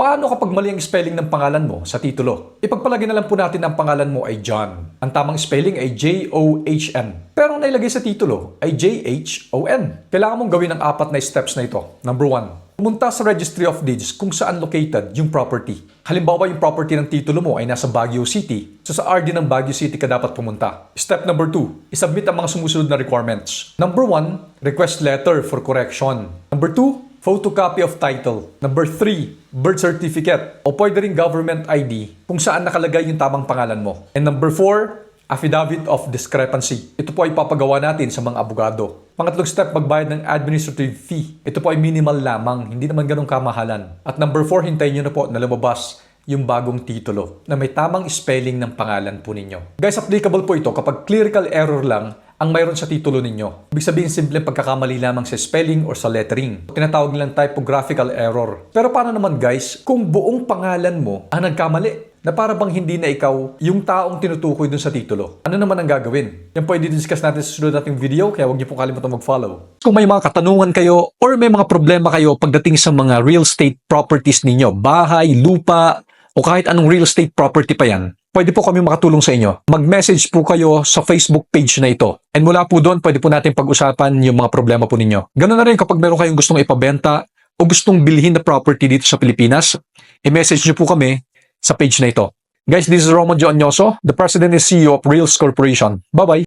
Paano kapag mali ang spelling ng pangalan mo sa titulo? Ipagpalagay na lang po natin ang pangalan mo ay John. Ang tamang spelling ay J-O-H-N. Pero ang nailagay sa titulo ay J-H-O-N. Kailangan mong gawin ang apat na steps na ito. Number one, pumunta sa Registry of Deeds kung saan located yung property. Halimbawa, yung property ng titulo mo ay nasa Baguio City. So sa RD ng Baguio City ka dapat pumunta. Step number two, isubmit ang mga sumusunod na requirements. Number one, request letter for correction. Number two, photocopy of title. Number three, birth certificate o pwede rin government ID kung saan nakalagay yung tamang pangalan mo. And number four, affidavit of discrepancy. Ito po ay papagawa natin sa mga abogado. Pangatlong step, magbayad ng administrative fee. Ito po ay minimal lamang, hindi naman ganong kamahalan. At number four, hintayin nyo na po na lumabas yung bagong titulo na may tamang spelling ng pangalan po ninyo. Guys, applicable po ito kapag clerical error lang ang mayroon sa titulo ninyo. Ibig sabihin, simple pagkakamali lamang sa spelling or sa lettering. Tinatawag nilang typographical error. Pero paano naman guys, kung buong pangalan mo ang nagkamali? Na para bang hindi na ikaw yung taong tinutukoy dun sa titulo. Ano naman ang gagawin? Yan ay discuss natin sa sunod nating video, kaya huwag niyo pong kalimutan mag-follow. Kung may mga katanungan kayo or may mga problema kayo pagdating sa mga real estate properties ninyo, bahay, lupa, o kahit anong real estate property pa yan, pwede po kami makatulong sa inyo. Mag-message po kayo sa Facebook page na ito. And mula po doon, pwede po natin pag-usapan yung mga problema po ninyo. Ganun na rin kapag meron kayong gustong ipabenta o gustong bilhin na property dito sa Pilipinas, i-message nyo po kami sa page na ito. Guys, this is Roman John the President and CEO of Reals Corporation. Bye-bye!